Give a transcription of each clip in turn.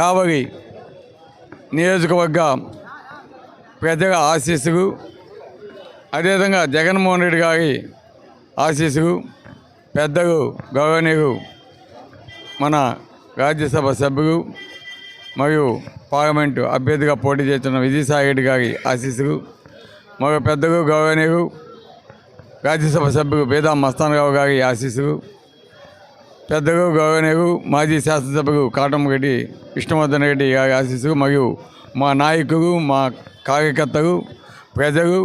కావలి నియోజకవర్గ పెద్దగా ఆశీస్సులు అదేవిధంగా జగన్మోహన్ రెడ్డి గారి ఆశీస్సులు పెద్దలు గౌరవనీయులు మన రాజ్యసభ సభ్యులు మరియు పార్లమెంటు అభ్యర్థిగా పోటీ చేస్తున్న విజయసాయి రెడ్డి గారి ఆశీస్సులు మరియు పెద్దలు గౌరవనీయులు రాజ్యసభ సభ్యులు బేదా మస్తానరావు గారి ఆశీస్సులు పెద్దలు గౌరవనీయులు మాజీ శాసనసభకు కాటమ్మగడ్డి విష్ణువర్ధన్ రెడ్డి గారి ఆశీస్సు మరియు మా నాయకులు మా కార్యకర్తలు ప్రజలు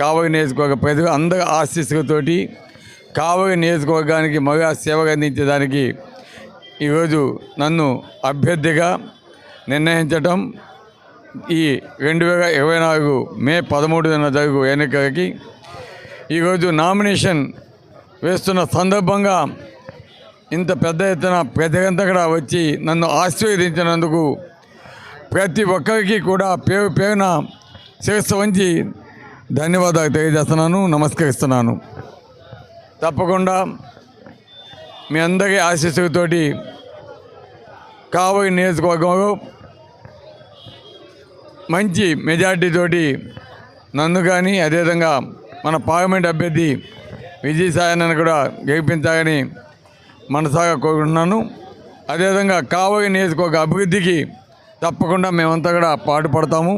కావలి నియోజకవర్గ ప్రజలు అందరి ఆశీస్సులతోటి కావలి నియోజకవర్గానికి మగా సేవ అందించడానికి ఈరోజు నన్ను అభ్యర్థిగా నిర్ణయించటం ఈ రెండు వేల ఇరవై నాలుగు మే పదమూడున జరుగు ఎన్నికలకి ఈరోజు నామినేషన్ వేస్తున్న సందర్భంగా ఇంత పెద్ద ఎత్తున ప్రజలంతా కూడా వచ్చి నన్ను ఆశీర్వదించినందుకు ప్రతి ఒక్కరికి కూడా పేరు పేరున శిరస్సు వంచి ధన్యవాదాలు తెలియజేస్తున్నాను నమస్కరిస్తున్నాను. తప్పకుండా మీ అందరి ఆశీస్సులతోటి కావలి నియోజకవర్గంలో మంచి మెజార్టీతోటి నన్ను కానీ అదేవిధంగా మన పార్లమెంట్ అభ్యర్థి విజయసాయనని కూడా గెలిపించాలని మనసాగా కోరుకుంటున్నాను. అదేవిధంగా కావలి నియోజకవర్గ అభివృద్ధికి తప్పకుండా మేమంతా కూడా పాటుపడతాము.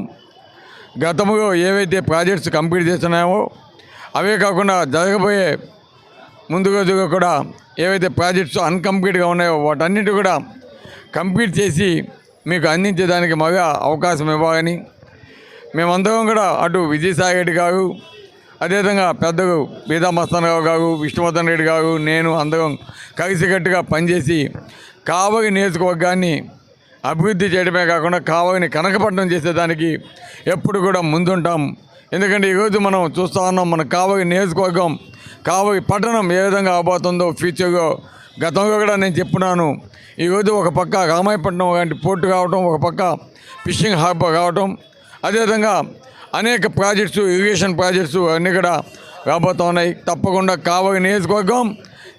గతంలో ఏవైతే ప్రాజెక్ట్స్ కంప్లీట్ చేస్తున్నామో అవే కాకుండా జరగబోయే ముందు రోజుగా కూడా ఏవైతే ప్రాజెక్ట్స్ అన్కంప్లీట్గా ఉన్నాయో వాటన్నిటి కూడా కంప్లీట్ చేసి మీకు అందించేదానికి మగా అవకాశం ఇవ్వాలని మేమందరం కూడా అటు విజయసాయి రెడ్డి గారు అదేవిధంగా పెద్ద బీదా మస్తానరావు గారు విష్ణువర్ధన్ రెడ్డి గారు నేను అందరం కలిసికట్టుగా పనిచేసి కావలి నియోజకవర్గాన్ని అభివృద్ధి చేయడమే కాకుండా కావలిని కనకపట్నం చేసేదానికి ఎప్పుడు కూడా ముందుంటాం. ఎందుకంటే ఈరోజు మనం చూస్తూ ఉన్నాం మన కావలి నియోజకవర్గం కావలి పట్టణం ఏ విధంగా అవబోతుందో ఫ్యూచర్లో గతంలో కూడా నేను చెప్పున్నాను. ఈరోజు ఒక పక్క రామాయపట్నం లాంటి పోర్టు కావటం ఒక పక్క ఫిషింగ్ హార్బర్ కావటం అదేవిధంగా అనేక ప్రాజెక్ట్స్ ఇరిగేషన్ ప్రాజెక్ట్స్ అన్నీ కూడా రాబోతూ ఉన్నాయి. తప్పకుండా కావలి నియోజకవర్గం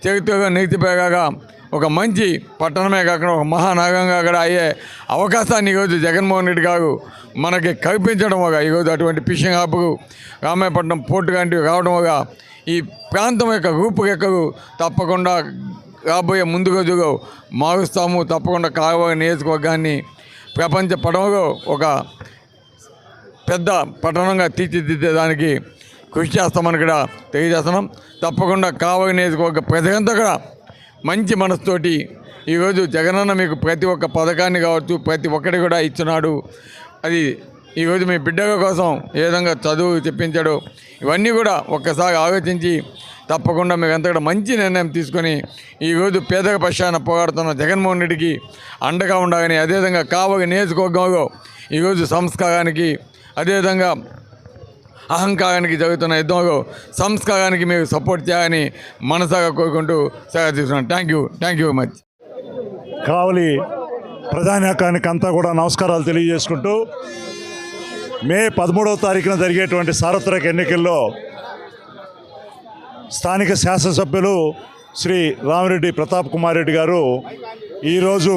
చరిత్రగా నీతిపేగా ఒక మంచి పట్టణమే కాకుండా ఒక మహానగరంగా కూడా అయ్యే అవకాశాన్ని ఈరోజు జగన్మోహన్ రెడ్డి గారు మనకి కల్పించడం ఒక ఈరోజు అటువంటి ఫిషింగ్ హాబ్కు రామాయపట్నం పోర్టు లాంటివి రావడం ఒక ఈ ప్రాంతం యొక్క రూపురేఖలు తప్పకుండా రాబోయే ముందు రోజులో మారుస్తాము. తప్పకుండా కావలి నియోజకవర్గాన్ని ప్రపంచ పటంలో ఒక పెద్ద పట్టణంగా తీర్చిదిద్దేదానికి కృషి చేస్తామని కూడా తెలియజేస్తున్నాం. తప్పకుండా కావలి నియోజకవర్గ ప్రజలంతా కూడా మంచి మనసుతోటి ఈరోజు జగనన్న మీకు ప్రతి ఒక్క పథకాన్ని కావచ్చు ప్రతి ఒక్కటి కూడా ఇచ్చినాడు. అది ఈరోజు మీ బిడ్డల కోసం ఏ విధంగా చదువు చెప్పించాడు ఇవన్నీ కూడా ఒక్కసారి ఆలోచించి తప్పకుండా మీకు అంతా కూడా మంచి నిర్ణయం తీసుకొని ఈరోజు పేదల పక్షాన పోరాడుతున్న జగన్మోహన్ రెడ్డికి అండగా ఉండాలని అదేవిధంగా కావలి నియోజకవర్గంలో ఈరోజు సంస్కారానికి అదేవిధంగా అహంకారానికి జరుగుతున్న యుద్ధంలో సంస్కారానికి మీరు సపోర్ట్ చేయాలని మనసాగా కోరుకుంటూ సేవ తీసుకున్నాను. Thank you thank you much Kavali ప్రధానకానికి అంతా కూడా నమస్కారాలు తెలియజేసుకుంటూ మే పదమూడవ తారీఖున జరిగేటువంటి సార్వత్రిక ఎన్నికల్లో స్థానిక శాసనసభ్యులు శ్రీ రామిరెడ్డి ప్రతాప్ కుమార్ రెడ్డి గారు ఈరోజు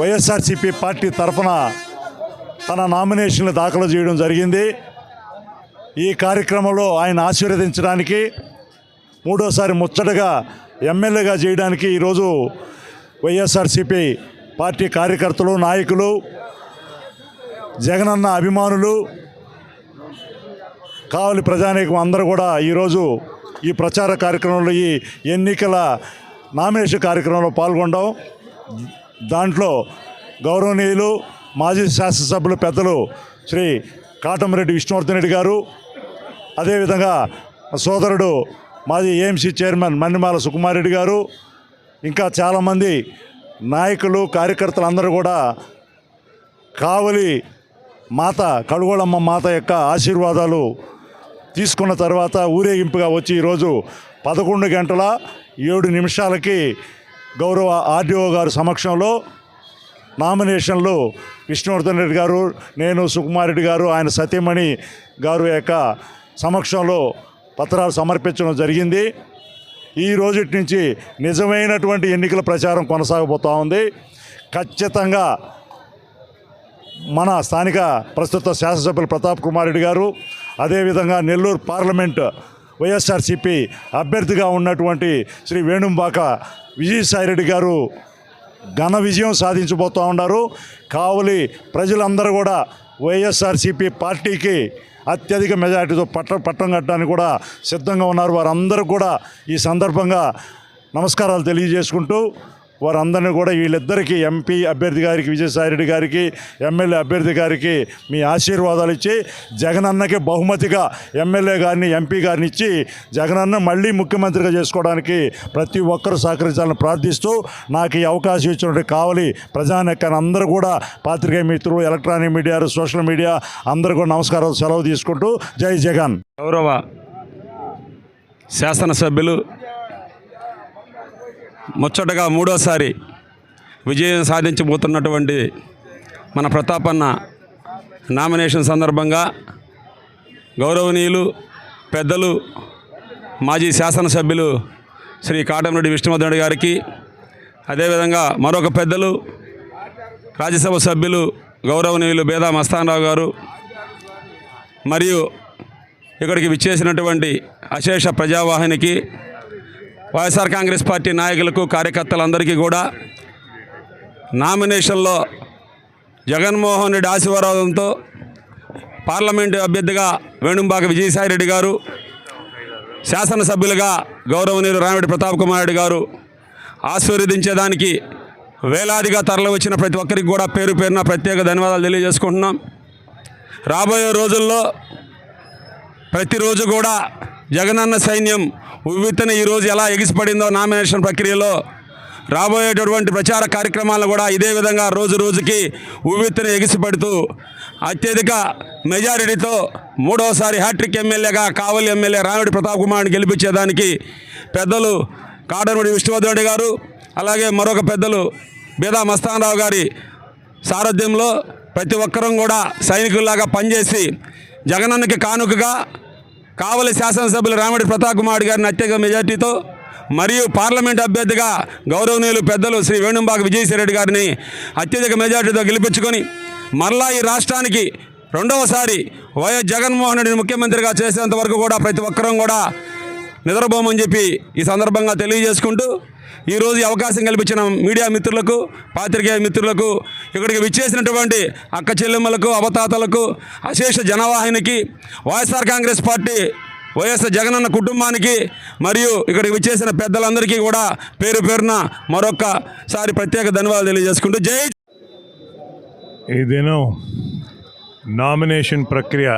వైఎస్ఆర్సీపీ పార్టీ తరఫున తన నామినేషన్లు దాఖలు చేయడం జరిగింది. ఈ కార్యక్రమంలో ఆయన ఆశీర్వదించడానికి మూడోసారి ముచ్చటగా ఎమ్మెల్యేగా చేయడానికి ఈరోజు వైఎస్ఆర్సీపీ పార్టీ కార్యకర్తలు నాయకులు జగనన్న అభిమానులు కావలి ప్రజానీకం అందరూ కూడా ఈరోజు ఈ ప్రచార కార్యక్రమంలో ఈ ఎన్నికల నామినేషన్ కార్యక్రమంలో పాల్గొనడం దాంట్లో గౌరవనీయులు మాజీ శాసనసభ్యులు పెద్దలు శ్రీ కాటమరెడ్డి విష్ణువర్ధన్ రెడ్డి గారు అదేవిధంగా సోదరుడు మాజీ ఏఎంసీ చైర్మన్ మన్నిమాల సుకుమారెడ్డి గారు ఇంకా చాలామంది నాయకులు కార్యకర్తలు అందరూ కూడా కావలి మాత కడుగోళమ్మ మాత యొక్క ఆశీర్వాదాలు తీసుకున్న తర్వాత ఊరేగింపుగా వచ్చి ఈరోజు పదకొండు గంటల ఏడు నిమిషాలకి గౌరవ ఆర్డీఓ గారి సమక్షంలో నామినేషన్లు విష్ణువర్ధన్ రెడ్డి గారు నేను సుకుమారెడ్డి గారు ఆయన సతీమణి గారు యొక్క సమక్షంలో పత్రాలు సమర్పించడం జరిగింది. ఈ రోజు నుంచి నిజమైనటువంటి ఎన్నికల ప్రచారం కొనసాగబోతూ ఉంది. ఖచ్చితంగా మన స్థానిక ప్రస్తుత శాసనసభ్యులు ప్రతాప్ కుమార్ రెడ్డి గారు అదేవిధంగా నెల్లూరు పార్లమెంట్ వైఎస్ఆర్సిపి అభ్యర్థిగా ఉన్నటువంటి శ్రీ వేణుంబాక విజయసాయిరెడ్డి గారు ఘన విజయం సాధించబోతూ ఉన్నారు. కావలి ప్రజలందరూ కూడా వైఎస్ఆర్సీపీ పార్టీకి అత్యధిక మెజార్టీతో పట్ట పట్టం కట్టడానికి కూడా సిద్ధంగా ఉన్నారు. వారందరూ కూడా ఈ సందర్భంగా నమస్కారాలు తెలియజేసుకుంటూ వారందరినీ కూడా వీళ్ళిద్దరికీ ఎంపీ అభ్యర్థి గారికి విజయసాయిరెడ్డి గారికి ఎమ్మెల్యే అభ్యర్థి గారికి మీ ఆశీర్వాదాలు ఇచ్చి జగనన్నకి బహుమతిగా ఎమ్మెల్యే గారిని ఎంపీ గారిని ఇచ్చి జగనన్న మళ్ళీ ముఖ్యమంత్రిగా చేసుకోవడానికి ప్రతి ఒక్కరూ సహకరించాలని ప్రార్థిస్తూ నాకు ఈ అవకాశం ఇచ్చినట్టు కావాలి ప్రజానెక్కని అందరూ కూడా పాత్రికేయ మిత్రులు ఎలక్ట్రానిక్ మీడియా సోషల్ మీడియా అందరూ కూడా నమస్కారాలు సెలవు తీసుకుంటూ జై జగన్. గౌరవ శాసనసభ్యులు ముచ్చటగా మూడోసారి విజయం సాధించబోతున్నటువంటి మన ప్రతాపన్న నామినేషన్ సందర్భంగా గౌరవనీయులు పెద్దలు మాజీ శాసనసభ్యులు శ్రీ కాటంరెడ్డి విష్ణువర్ధన్ గారికి అదేవిధంగా మరొక పెద్దలు రాజ్యసభ సభ్యులు గౌరవనీయులు బేదా మస్తానరావు గారు మరియు ఇక్కడికి విచ్చేసినటువంటి అశేష ప్రజావాహినికి వైఎస్ఆర్ కాంగ్రెస్ పార్టీ నాయకులకు కార్యకర్తలందరికీ కూడా నామినేషన్లో జగన్మోహన్ రెడ్డి ఆశీర్వాదంతో పార్లమెంటు అభ్యర్థిగా వేణుంబాక విజయసాయిరెడ్డి గారు శాసనసభ్యులుగా గౌరవనీయులు రామిరెడ్డి ప్రతాప్ కుమార్ రెడ్డి గారు ఆశీర్వదించేదానికి వేలాదిగా తరలి వచ్చిన ప్రతి ఒక్కరికి కూడా పేరు పేరున ప్రత్యేక ధన్యవాదాలు తెలియజేసుకుంటున్నాం. రాబోయే రోజుల్లో ప్రతిరోజు కూడా జగనన్న సైన్యం ఉవ్విత్తన ఈరోజు ఎలా ఎగిసిపడిందో నామినేషన్ ప్రక్రియలో రాబోయేటటువంటి ప్రచార కార్యక్రమాలను కూడా ఇదే విధంగా రోజు రోజుకి ఉవ్వెత్తున ఎగిసిపడుతూ అత్యధిక మెజారిటీతో మూడవసారి హ్యాట్రిక్ ఎమ్మెల్యేగా కావలి ఎమ్మెల్యే రామిడి ప్రతాప్ కుమార్ని గెలిపించేదానికి పెద్దలు కాడనూడి విష్ణువర్ధన్ గారు అలాగే మరొక పెద్దలు బేదా మస్తానరావు గారి సారథ్యంలో ప్రతి ఒక్కరం కూడా సైనికుల్లాగా పనిచేసి జగనన్నకి కానుకగా కావలి శాసనసభ్యులు రామడి ప్రతాప్ కుమార్ గారిని అత్యధిక మెజార్టీతో మరియు పార్లమెంట్ అభ్యర్థిగా గౌరవనీయులు పెద్దలు శ్రీ వేణుంబాక విజయసాయిరెడ్డి గారిని అత్యధిక మెజార్టీతో గెలిపించుకొని మరలా ఈ రాష్ట్రానికి రెండవసారి వైఎస్ జగన్మోహన్ రెడ్డిని ముఖ్యమంత్రిగా చేసేంత వరకు కూడా ప్రతి ఒక్కరం కూడా నిద్రపోమని చెప్పి ఈ సందర్భంగా తెలియజేసుకుంటూ ఈరోజు అవకాశం కల్పించిన మీడియా మిత్రులకు పాత్రికేయ మిత్రులకు ఇక్కడికి విచ్చేసినటువంటి అక్క చెల్లెమ్మలకు అవతాతలకు అశేష జనవాహినికి వైఎస్ఆర్ కాంగ్రెస్ పార్టీ వైఎస్ జగనన్న కుటుంబానికి మరియు ఇక్కడికి విచ్చేసిన పెద్దలందరికీ కూడా పేరు పేరున మరొకసారి ప్రత్యేక ధన్యవాదాలు తెలియజేసుకుంటూ జై ఈ దినం నామినేషన్ ప్రక్రియ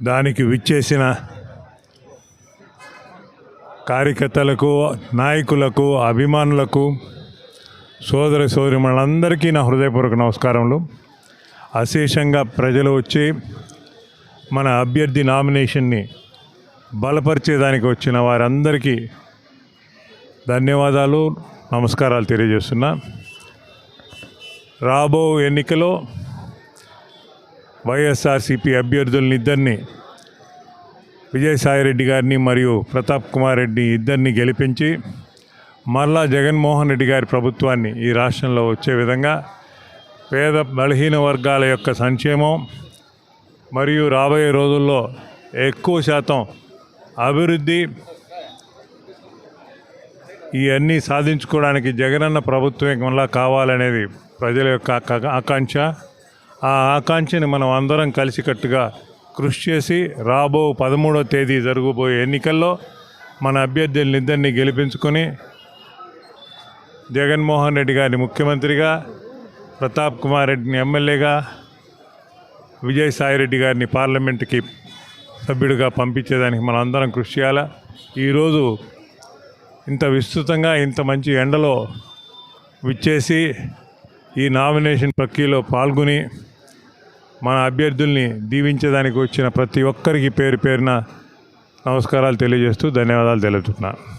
దానికి విచ్చేసిన కార్యకర్తలకు నాయకులకు అభిమానులకు సోదర సోదరిమణులందరికీ నా హృదయపూర్వక నమస్కారములు. అశేషంగా ప్రజలు వచ్చి మన అభ్యర్థి నామినేషన్ని బలపరిచేదానికి వచ్చిన వారందరికీ ధన్యవాదాలు నమస్కారాలు తెలియజేస్తున్నా. రాబో ఎన్నికలో వైఎస్ఆర్సిపి అభ్యర్థులనిద్దరిని విజయసాయిరెడ్డి గారిని మరియు ప్రతాప్ కుమార్ రెడ్డి ఇద్దరిని గెలిపించి మరలా జగన్మోహన్ రెడ్డి గారి ప్రభుత్వాన్ని ఈ రాష్ట్రంలో వచ్చే విధంగా పేద బలహీన వర్గాల యొక్క సంక్షేమం మరియు రాబోయే రోజుల్లో ఎక్కువ శాతం అభివృద్ధి ఇవన్నీ సాధించుకోవడానికి జగనన్న ప్రభుత్వం మళ్ళా కావాలనేది ప్రజల యొక్క ఆకాంక్ష. ఆ ఆకాంక్షని మనం అందరం కలిసికట్టుగా కృషి చేసి రాబో పదమూడో తేదీ జరగబోయే ఎన్నికల్లో మన అభ్యర్థులనిద్దరినీ గెలిపించుకొని జగన్మోహన్ రెడ్డి గారిని ముఖ్యమంత్రిగా ప్రతాప్ కుమార్ రెడ్డిని ఎమ్మెల్యేగా విజయసాయిరెడ్డి గారిని పార్లమెంట్కి సభ్యుడిగా పంపించేదానికి మనం అందరం కృషి చేయాలా? ఈరోజు ఇంత విస్తృతంగా ఇంత మంచి ఎండలో విచ్చేసి ఈ నామినేషన్ ప్రక్రియలో పాల్గొని మన అభ్యర్థుల్ని దీవించేదానికి వచ్చిన ప్రతి ఒక్కరికి పేరు పేరున నమస్కారాలు తెలియజేస్తూ ధన్యవాదాలు తెలుపుతున్నాను